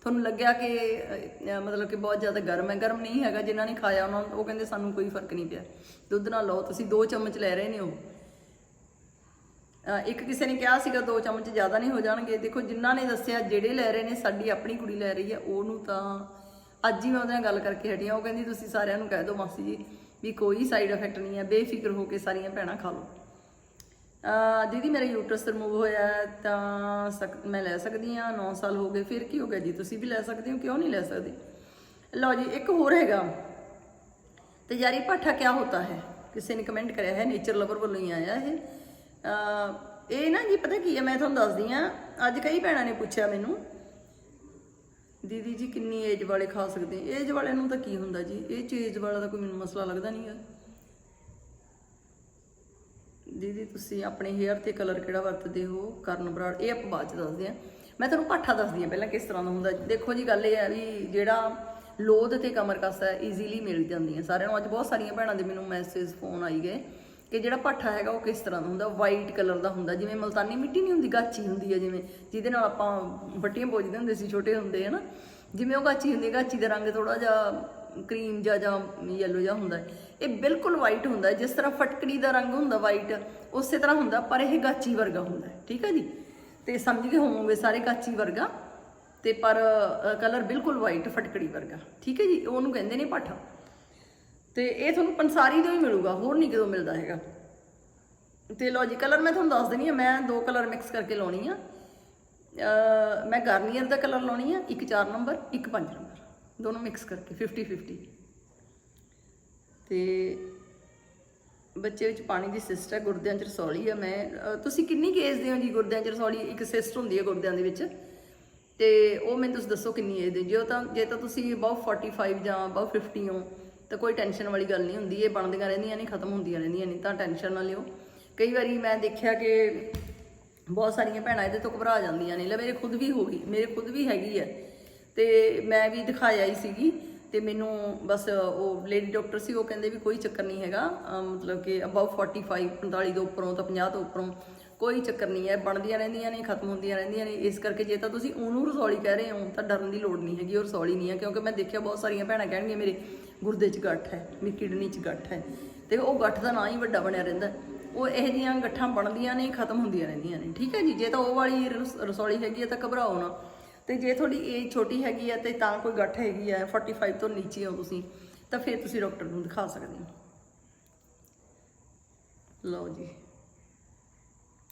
ਤੁਹਾਨੂੰ ਲੱਗਿਆ ਕਿ ਅਹ, ਮਤਲਬ ਕਿ ਬਹੁਤ ਜ਼ਿਆਦਾ ਗਰਮ ਹੈ। ਗਰਮ ਨਹੀਂ ਹੈਗਾ ਜਿਨ੍ਹਾਂ ਨੇ ਖਾਇਆ ਉਹਨਾਂ ਨੂੰ ਉਹ ਕਹਿੰਦੇ ਸਾਨੂੰ ਕੋਈ ਫ਼ਰਕ ਨਹੀਂ ਪਿਆ। ਦੁੱਧ ਨਾਲ ਲਓ ਤੁਸੀਂ 2 ਚਮਚ ਲੈ ਰਹੇ ਨੇ ਉਹ। ਅਹ, ਇੱਕ ਕਿਸੇ ਨੇ ਕਿਹਾ ਸੀਗਾ ਦੋ ਚਮਚ ਜ਼ਿਆਦਾ ਨਹੀਂ ਹੋ ਜਾਣਗੇ। ਦੇਖੋ ਜਿਨ੍ਹਾਂ ਨੇ ਦੱਸਿਆ ਜਿਹੜੇ ਲੈ ਰਹੇ ਨੇ ਸਾਡੀ ਆਪਣੀ ਕੁੜੀ ਲੈ ਰਹੀ ਹੈ। ਉਹਨੂੰ ਤਾਂ ਅੱਜ ਹੀ ਮੈਂ ਉਹਦੇ ਨਾਲ ਗੱਲ ਕਰਕੇ ਹਟੀ ਹਾਂ। ਉਹ ਕਹਿੰਦੀ ਤੁਸੀਂ ਸਾਰਿਆਂ ਨੂੰ ਕਹਿ ਦਿਓ ਮਾਸੀ ਜੀ ਵੀ ਕੋਈ ਸਾਈਡ ਇਫੈਕਟ ਨਹੀਂ ਹੈ। ਬੇਫਿਕਰ ਹੋ ਕੇ ਸਾਰੀਆਂ ਭੈਣਾਂ ਖਾ ਲਓ। ਦੀਦੀ, ਮੇਰਾ ਯੂਟਰਸ ਰਿਮੂਵ ਹੋਇਆ ਤਾਂ ਸਕ- ਮੈਂ ਲੈ ਸਕਦੀ ਹਾਂ 9 ਸਾਲ ਹੋ ਗਏ, ਫਿਰ ਕੀ ਹੋ ਗਿਆ ਜੀ? ਤੁਸੀਂ ਵੀ ਲੈ ਸਕਦੇ ਹੋ, ਕਿਉਂ ਨਹੀਂ ਲੈ ਸਕਦੇ? ਲਓ ਜੀ, ਇੱਕ ਹੋਰ ਹੈਗਾ। ਤਜਾਰੀ ਪਾਠਾ ਕੀ ਹੁੰਦਾ ਹੈ? ਕਿਸੇ ਨੇ ਕਮੈਂਟ ਕਰਿਆ ਹੈ ਨੇਚਰ ਲਵਰ ਵੱਲੋਂ ਹੀ ਆਇਆ ਇਹ। ਇਹ ਨਾ ਜੀ, ਪਤਾ ਕੀ ਹੈ, ਮੈਂ ਤੁਹਾਨੂੰ ਦੱਸਦੀ ਆ ਅੱਜ ਕਈ ਭੈਣਾਂ ਨੇ ਪੁੱਛਿਆ ਮੈਨੂੰ, ਦੀਦੀ ਜੀ ਕਿੰਨੀ ਏਜ ਵਾਲੇ ਖਾ ਸਕਦੇ? ਏਜ ਵਾਲਿਆਂ ਨੂੰ ਤਾਂ ਕੀ ਹੁੰਦਾ ਜੀ? ਇਹ ਚ ਏਜ ਵਾਲਾ ਤਾਂ ਕੋਈ ਮੈਨੂੰ ਮਸਲਾ ਲੱਗਦਾ ਨਹੀਂ ਹੈ। ਦੀਦੀ, ਤੁਸੀਂ ਆਪਣੇ ਹੇਅਰ ਤੇ ਕਲਰ ਕਿਹੜਾ ਵਰਤਦੇ ਹੋ? ਕਰਨ ਬਰਾੜ, ਇਹ ਆਪਾਂ ਬਾਅਦ ਚ ਦੱਸਦੇ ਆ ਮੈਂ ਤੁਹਾਨੂੰ ਪਾਠਾ ਦੱਸਦੀ ਆ ਪਹਿਲਾਂ ਕਿਸ ਤਰ੍ਹਾਂ ਦਾ ਹੁੰਦਾ। ਦੇਖੋ ਜੀ, ਗੱਲ ਇਹ ਹੈ ਵੀ ਜਿਹੜਾ ਲੋਧ ਤੇ ਕਮਰ ਕਸ ਹੈ ਈਜ਼ੀਲੀ ਮਿਲ ਜਾਂਦੀਆਂ। ਸਾਰਿਆਂ ਨੂੰ ਅੱਜ ਬਹੁਤ ਸਾਰੀਆਂ ਭੈਣਾਂ ਦੇ ਮੈਨੂੰ ਮੈਸੇਜ ਫੋਨ ਆਈ ਗਏ ਕਿ ਜਿਹੜਾ ਪਾਠਾ ਹੈਗਾ, ਉਹ ਕਿਸ ਤਰ੍ਹਾਂ ਦਾ ਹੁੰਦਾ? ਵਾਈਟ ਕਲਰ ਦਾ ਹੁੰਦਾ। ਜਿਵੇਂ ਮਲਤਾਨੀ ਮਿੱਟੀ ਨਹੀਂ ਹੁੰਦੀ, ਗਾਚੀ ਹੁੰਦੀ ਹੈ ਜਿਵੇਂ। ਜਿਹਦੇ ਨਾਲ ਆਪਾਂ ਬੱਟੀਆਂ ਪੋਜਦੇ ਹੁੰਦੇ ਸੀ, ਛੋਟੇ ਹੁੰਦੇ, ਹਨਾ? ਜਿਵੇਂ ਉਹ ਗਾਚੀ ਹੁੰਦੀ ਹੈ, ਗਾਚੀ ਦਾ ਰੰਗ ਥੋੜਾ ਜਿਹਾ ਕਰੀਮ ਜਾਂ ਜਾਂ ਯੈਲੋ ਜਿਹਾ ਹੁੰਦਾ ਇਹ ਬਿਲਕੁਲ ਵਾਈਟ ਹੁੰਦਾ ਜਿਸ ਤਰ੍ਹਾਂ ਫਟਕੜੀ ਦਾ ਰੰਗ ਹੁੰਦਾ ਵਾਈਟ ਉਸੇ ਤਰ੍ਹਾਂ ਹੁੰਦਾ, ਪਰ ਇਹ ਗਾਚੀ ਵਰਗਾ ਹੁੰਦਾ ਠੀਕ ਹੈ ਜੀ? ਤੇ ਸਮਝ ਗਏ ਹੋਵੋਗੇ ਸਾਰੇ ਗਾਚੀ ਵਰਗਾ? ਤੇ ਪਰ ਕਲਰ ਬਿਲਕੁਲ ਵਾਈਟ ਫਟਕੜੀ ਵਰਗਾ। ਠੀਕ ਹੈ ਜੀ? ਉਹਨੂੰ ਕਹਿੰਦੇ ਨੇ ਪਾਠਾ ਤੇ ਇਹ ਤੁਹਾਨੂੰ ਪੰਸਾਰੀ ਤੋਂ ਹੀ ਮਿਲੂਗਾ, ਹੋਰ ਨਹੀਂ ਕਿਤੋਂ ਮਿਲਦਾ ਹੈਗਾ। ਤੇ ਲਓ ਜੀ ਕਲਰ ਮੈਂ ਤੁਹਾਨੂੰ ਦੱਸ ਦਿੰਦੀ ਆ ਮੈਂ ਦੋ ਕਲਰ ਮਿਕਸ ਕਰਕੇ ਲਾਉਣੀ ਆ। ਮੈਂ ਗਾਰਨੀਅਰ ਦਾ ਕਲਰ ਲਾਉਣੀ ਆ। ਇੱਕ 4 ਨੰਬਰ ਇੱਕ 5 ਨੰਬਰ ਦੋਨੋਂ ਮਿਕਸ ਕਰਕੇ 50 50 ਤੇ ਬੱਚੇ ਵਿੱਚ ਪਾਣੀ ਦੀ ਸਿਸਟ ਹੈ, ਗੁਰਦਿਆਂ 'ਚ ਰਸੌਲੀ ਆ ਮੈਂ ਤੁਸੀਂ ਕਿੰਨੀ ਕੇਸ ਦੇ ਹੋ ਜੀ ਗੁਰਦਿਆਂ 'ਚ ਰਸੌਲੀ? ਇੱਕ ਸਿਸਟ ਹੁੰਦੀ ਹੈ ਗੁਰਦਿਆਂ ਦੇ ਵਿੱਚ। ਤੇ ਉਹ ਮੈਨੂੰ ਤੁਸੀਂ ਦੱਸੋ ਕਿੰਨੀ ਏਜ ਦੇ। ਜੇ ਤਾਂ ਜੇ ਤਾਂ ਤੁਸੀਂ ਅਬਾਊਟ 45 ਜਾਂ ਅਬਾਊਟ 50 ਹੋ, ਤਾਂ ਕੋਈ ਟੈਨਸ਼ਨ ਵਾਲੀ ਗੱਲ ਨਹੀਂ ਹੁੰਦੀ। ਇਹ ਬਣਦੀਆਂ ਰਹਿੰਦੀਆਂ ਨੇ, ਖਤਮ ਹੁੰਦੀਆਂ ਰਹਿੰਦੀਆਂ ਨੇ, ਤਾਂ ਟੈਨਸ਼ਨ ਨਾ ਲਿਓ। ਕਈ ਵਾਰੀ ਮੈਂ ਦੇਖਿਆ ਕਿ ਬਹੁਤ ਸਾਰੀਆਂ ਭੈਣਾਂ ਇਹਦੇ ਤੋਂ ਘਬਰਾ ਜਾਂਦੀਆਂ ਨੇ। ਲੈ, ਮੇਰੇ ਖੁਦ ਵੀ ਹੋ ਗਈ, ਮੇਰੇ ਖੁਦ ਵੀ ਹੈਗੀ ਹੈ। ਤੇ ਮੈਂ ਵੀ ਦਿਖਾਇਆ ਹੀ ਸੀਗੀ ਤੇ ਮੈਨੂੰ ਬਸ ਉਹ ਲੇਡੀ ਡਾਕਟਰ ਸੀ, ਉਹ ਕਹਿੰਦੇ ਵੀ ਕੋਈ ਚੱਕਰ ਨਹੀਂ ਹੈਗਾ ਮਤਲਬ ਕਿ ਅਬਾਊਟ 45 45 ਤੋਂ ਉੱਪਰੋਂ ਤਾਂ 50 ਤੋਂ ਉੱਪਰੋਂ ਕੋਈ ਚੱਕਰ ਨਹੀਂ ਹੈ, ਬਣਦੀਆਂ ਰਹਿੰਦੀਆਂ ਨੇ, ਖਤਮ ਹੁੰਦੀਆਂ ਰਹਿੰਦੀਆਂ ਨੇ, ਇਸ ਕਰਕੇ ਜੇ ਤਾਂ ਤੁਸੀਂ ਉਹਨੂੰ ਰਸੌਲੀ ਕਹਿ ਰਹੇ ਹੋ, ਤਾਂ ਡਰਨ ਦੀ ਲੋੜ ਨਹੀਂ ਹੈਗੀ, ਉਹ ਰਸੌਲੀ ਨਹੀਂ ਹੈ, ਕਿਉਂਕਿ ਮੈਂ ਦੇਖਿਆ ਬਹੁਤ ਸਾਰੀਆਂ ਭੈਣਾਂ ਕਹਿਣਗੀਆਂ, ਮੇਰੇ ਗੁਰਦੇ 'ਚ ਗੱਠ ਹੈ, ਮੇਰੀ ਕਿਡਨੀ 'ਚ ਗੱਠ ਹੈ, ਤੇ ਉਹ ਗੱਠ ਦਾ ਨਾਂ ਹੀ ਵੱਡਾ ਬਣਿਆ ਰਹਿੰਦਾ ਉਹ ਇਹੋ ਜਿਹੀਆਂ ਗੱਠਾਂ ਬਣਦੀਆਂ ਨੇ, ਖਤਮ ਹੁੰਦੀਆਂ ਰਹਿੰਦੀਆਂ ਨੇ, ਠੀਕ ਹੈ ਜੀ? ਜੇ ਤਾਂ ਉਹ ਵਾਲੀ ਰਸ- ਰਸੌਲੀ ਹੈਗੀ ਹੈ, ਤਾਂ ਘਬਰਾਓ ਨਾ। ਤੇ ਜੇ ਤੁਹਾਡੀ ਏਜ ਛੋਟੀ ਹੈਗੀ ਹੈ ਤੇ ਤਾਂ ਕੋਈ ਗੱਠ ਹੈਗੀ ਹੈ 45 ਤੋਂ ਨੀਚੇ ਹੋ ਤੁਸੀਂ ਤਾਂ ਫਿਰ ਤੁਸੀਂ ਡਾਕਟਰ ਨੂੰ ਦਿਖਾ ਸਕਦੇ ਹੋ ਲਓ ਜੀ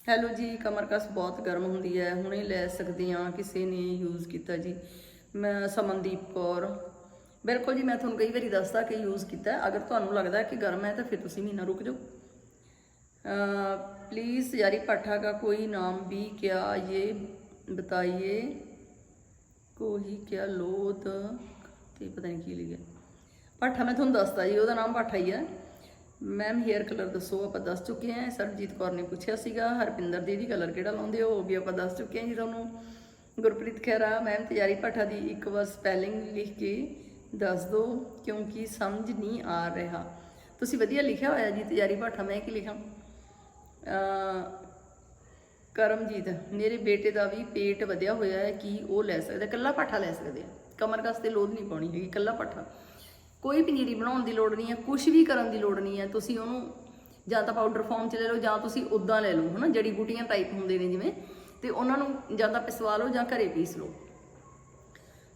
ਹੈਲੋ ਜੀ ਕਮਰ ਕਸ ਬਹੁਤ ਗਰਮ ਹੁੰਦੀ ਹੈ ਹੁਣੇ ਲੈ ਸਕਦੇ ਹਾਂ ਕਿਸੇ ਨੇ ਯੂਜ਼ ਕੀਤਾ ਜੀ ਮੈਂ ਸਮਨਦੀਪ ਕੌਰ ਬਿਲਕੁਲ ਜੀ ਮੈਂ ਤੁਹਾਨੂੰ ਕਈ ਵਾਰੀ ਦੱਸਦਾ ਕਿ ਯੂਜ਼ ਕੀਤਾ ਹੈ। ਅਗਰ ਤੁਹਾਨੂੰ ਲੱਗਦਾ ਹੈ ਕਿ ਗਰਮ ਹੈ ਤਾਂ ਫਿਰ ਤੁਸੀਂ ਮਹੀਨਾ ਰੁਕ ਜਾਓ प्लीज़ यारी पाठा का कोई नाम भी क्या ये बताइए ਕੋਹੀ ਕਿਆ ਲੋਧ ਤੇ ਪਤਾ ਨਹੀਂ ਕੀ ਲਿਖਿਆ। ਪਾਠਾ ਮੈਂ ਤੁਹਾਨੂੰ ਦੱਸਦਾ ਜੀ, ਉਹਦਾ ਨਾਮ ਪਾਠਾ ਹੀ ਆ। ਮੈਮ ਹੇਅਰ ਕਲਰ ਦੱਸੋ, ਆਪਾਂ ਦੱਸ ਚੁੱਕੇ ਹਾਂ। ਸਰਬਜੀਤ ਕੌਰ ਨੇ ਪੁੱਛਿਆ ਸੀਗਾ, ਹਰਪਿੰਦਰ ਦੀਦੀ ਕਲਰ ਕਿਹੜਾ ਲਾਉਂਦੇ ਹੋ? ਉਹ ਵੀ ਆਪਾਂ ਦੱਸ ਚੁੱਕੇ ਹਾਂ ਜੀ ਤੁਹਾਨੂੰ। ਗੁਰਪ੍ਰੀਤ ਖਹਿਰਾ ਮੈਮ ਤਿਆਰੀ ਪਾਠਾ ਦੀ ਇੱਕ ਵਾਰ ਸਪੈਲਿੰਗ ਲਿਖ ਕੇ ਦੱਸ ਦਿਓ ਕਿਉਂਕਿ ਸਮਝ ਨਹੀਂ ਆ ਰਿਹਾ। ਤੁਸੀਂ ਵਧੀਆ ਲਿਖਿਆ ਹੋਇਆ ਜੀ, ਤਿਆਰੀ ਪਾਠਾ ਮੈਂ ਕੀ ਲਿਖਾਂ? ਕਰਮਜੀਤ, ਮੇਰੇ ਬੇਟੇ ਦਾ ਵੀ ਪੇਟ ਵਧਿਆ ਹੋਇਆ ਹੈ, ਕਿ ਉਹ ਲੈ ਸਕਦਾ? ਕੱਲਾ ਪਾਠਾ ਲੈ ਸਕਦੇ ਆ। ਕਮਰ ਕਸਤੇ ਲੋਧ ਨਹੀਂ ਪਾਉਣੀ ਹੈਗੀ ਕੱਲਾ ਪਾਠਾ। ਕੋਈ ਪਨੀਰੀ ਬਣਾਉਣ ਦੀ ਲੋੜ ਨਹੀਂ ਹੈ ਕੁਝ ਵੀ ਕਰਨ ਦੀ ਲੋੜ ਨਹੀਂ ਹੈ। ਤੁਸੀਂ ਉਹਨੂੰ ਜਾਂ ਤਾਂ ਪਾਊਡਰ ਫਾਰਮ ਚ ਲੈ ਲਓ, ਜਾਂ ਤੁਸੀਂ ਉਦਾਂ ਲੈ ਲਓ, ਹਨਾ? ਜੜੀ ਬੂਟੀਆਂ ਟਾਈਪ ਹੁੰਦੇ ਨੇ ਜਿਵੇਂ, ਤੇ ਉਹਨਾਂ ਨੂੰ ਜਾਂ ਤਾਂ ਪਿਸਵਾ ਲਓ ਜਾਂ ਘਰੇ ਪੀਸ ਲਓ।